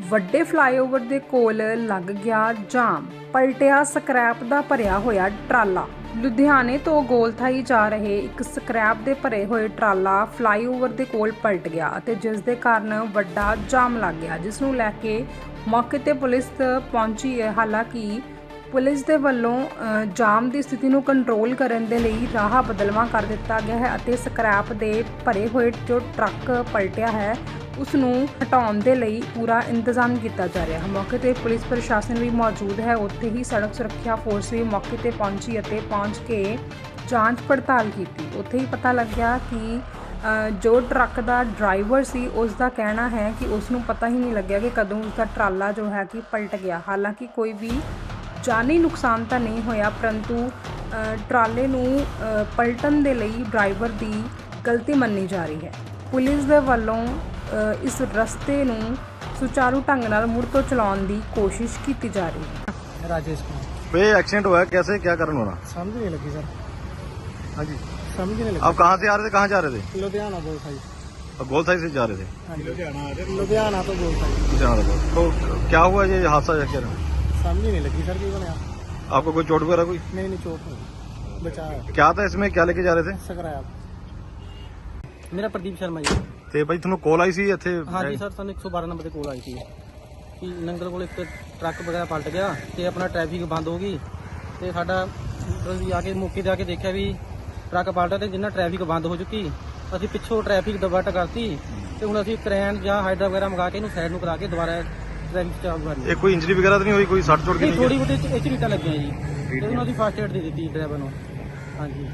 ਵੱਡੇ ਫਲਾਈਓਵਰ ਦੇ ਕੋਲ ਲੱਗ ਗਿਆ ਜਾਮ। ਪਲਟਿਆ ਸਕ੍ਰੈਪ ਦਾ ਭਰਿਆ ਹੋਇਆ ਟਰਾਲਾ। ਲੁਧਿਆਣੇ ਤੋਂ ਗੋਲਥਾਈ ਜਾ ਰਹੇ ਇੱਕ ਸਕ੍ਰੈਪ ਦੇ ਭਰੇ ਹੋਏ ਟਰਾਲਾ ਫਲਾਈਓਵਰ ਦੇ ਕੋਲ ਪਲਟ ਗਿਆ ਅਤੇ ਜਿਸ ਦੇ ਕਾਰਨ ਵੱਡਾ ਜਾਮ ਲੱਗ ਗਿਆ, ਜਿਸ ਨੂੰ ਲੈ ਕੇ ਮੌਕੇ ਤੇ ਪੁਲਿਸ ਪਹੁੰਚੀ ਹੈ। ਹਾਲਾਂਕਿ ਪੁਲਿਸ ਦੇ ਵੱਲੋਂ ਜਾਮ ਦੀ ਸਥਿਤੀ ਨੂੰ ਕੰਟਰੋਲ ਕਰਨ ਦੇ ਲਈ ਰਾਹ ਬਦਲਵਾ ਕਰ ਦਿੱਤਾ ਗਿਆ ਹੈ ਅਤੇ ਸਕ੍ਰੈਪ ਦੇ ਭਰੇ ਹੋਏ ਜੋ ਟਰੱਕ ਪਲਟਿਆ ਹੈ ਉਸ ਨੂੰ ਹਟਾਉਣ ਦੇ ਲਈ ਪੂਰਾ ਇੰਤਜ਼ਾਮ ਕੀਤਾ ਜਾ ਰਿਹਾ ਹੈ। ਮੌਕੇ ਤੇ ਪੁਲਿਸ ਪ੍ਰਸ਼ਾਸਨ ਵੀ ਮੌਜੂਦ ਹੈ। ਉੱਥੇ ਹੀ ਸੜਕ ਸੁਰੱਖਿਆ ਫੋਰਸ ਵੀ ਮੌਕੇ ਤੇ ਪਹੁੰਚੀ ਅਤੇ ਪਹੁੰਚ ਕੇ ਜਾਂਚ ਪੜਤਾਲ ਕੀਤੀ। ਉੱਥੇ ਹੀ ਪਤਾ ਲੱਗਿਆ ਕਿ ਜੋ ਟਰੱਕ ਦਾ ਡਰਾਈਵਰ ਸੀ ਉਸ ਦਾ ਕਹਿਣਾ ਹੈ ਕਿ ਉਸ ਨੂੰ ਪਤਾ ਹੀ ਨਹੀਂ ਲੱਗਿਆ ਕਿ ਕਦੋਂ ਉਸ ਦਾ ਟਰਾਲਾ ਜੋ ਹੈ ਕਿ ਪਲਟ ਗਿਆ। ਹਾਲਾਂਕਿ ਕੋਈ ਵੀ ਜਾਨੀ ਨੁਕਸਾਨ ਤਾਂ ਨਹੀਂ ਹੋਇਆ ਪਰੰਤੂ ਅ, ਟਰਾਲੇ ਨੂੰ ਅ, ਪਲਟਣ ਦੇ ਲਈ ਡਰਾਈਵਰ ਦੀ ਗਲਤੀ ਮੰਨੀ ਜਾ ਰਹੀ ਹੈ ਪੁਲਿਸ ਦੇ ਵੱਲੋਂ ਅ, ਇਸ ਰਸਤੇ ਨੂੰ ਸੁਚਾਰੂ ਢੰਗ ਨਾਲ ਮੁੜ ਤੋਂ ਚਲਾਉਣ ਦੀ ਕੋਸ਼ਿਸ਼ ਕੀਤੀ ਜਾ ਰਹੀ ਹੈ राजेश कुमार पे एक्सीडेंट हुआ है कैसे क्या कारण हुआ समझ नहीं लगी सर हाँ जी समझ नहीं लगी आप कहाँ से आ रहे थे कहाँ जा रहे थे लुधियाना बोल भाई अब गोलसाई से जा रहे थे हाँ जी लुधियाना तो बोल भाई लुधियाना से। तो क्या हुआ ये हादसा क्या रहा समझ ही नहीं लगी सर की बनया आपको कोई चोट वगैरह कोई नहीं नहीं चोट नहीं बचा क्या था इसमें क्या लेके जा रहे थे ਸਕਰਾਇਆ ਮੇਰਾ ਪ੍ਰਦੀਪ ਸ਼ਰਮਾ ਜੀ ਤੇ ਬਾਈ ਤੁਹਾਨੂੰ ਕਾਲ ਆਈ ਸੀ ਇੱਥੇ ਹਾਂਜੀ ਸਰ ਸਾਨੂੰ 112 ਨੰਬਰ ਤੇ ਕੋਲ ਆਈ ਸੀ ਕਿ ਨੰਗਲ ਕੋਲ ਇੱਕ ਟਰੱਕ ਵਗੈਰਾ ਪਲਟ ਗਿਆ ਤੇ ਆਪਣਾ ਟ੍ਰੈਫਿਕ ਬੰਦ ਹੋ ਗਈ ਤੇ ਸਾਡਾ ਅਸੀਂ ਆ ਕੇ ਮੌਕੇ ਤੇ ਆ ਕੇ ਦੇਖਿਆ ਵੀ ਟਰੱਕ ਪਲਟਾ ਤੇ ਜਿੰਨਾ ਟ੍ਰੈਫਿਕ ਬੰਦ ਹੋ ਚੁੱਕੀ ਅਸੀਂ ਪਿੱਛੋਂ ਟ੍ਰੈਫਿਕ ਦਬਾਟ ਕਰਤੀ ਤੇ ਹੁਣ ਅਸੀਂ ਕਰੈਨ ਜਾਂ ਹਾਈਡਰਾ ਵਗੈਰਾ ਮੰਗਾ ਕੇ ਇਹਨੂੰ ਸਾਈਡ ਨੂੰ ਕਰਾ ਕੇ ਦੁਬਾਰਾ ਇਹ ਕੋਈ ਇੰਜਰੀ ਵਗੈਰਾ ਤਾਂ ਨਹੀਂ ਹੋਈ ਕੋਈ ਸੱਟ ਚੋਟ ਇਹ ਨਹੀਂ ਥੋੜੀ ਬਹੁਤੀ ਇਹ ਚ ਰੀਟਾਂ ਲੱਗੀਆਂ ਜੀ। ਤੇ ਉਹਨਾਂ ਦੀ ਫਾਸਟ ਏਡ ਦੇ ਦਿੱਤੀ ਡਰਾਈਵਰ ਨੂੰ। ਹਾਂਜੀ।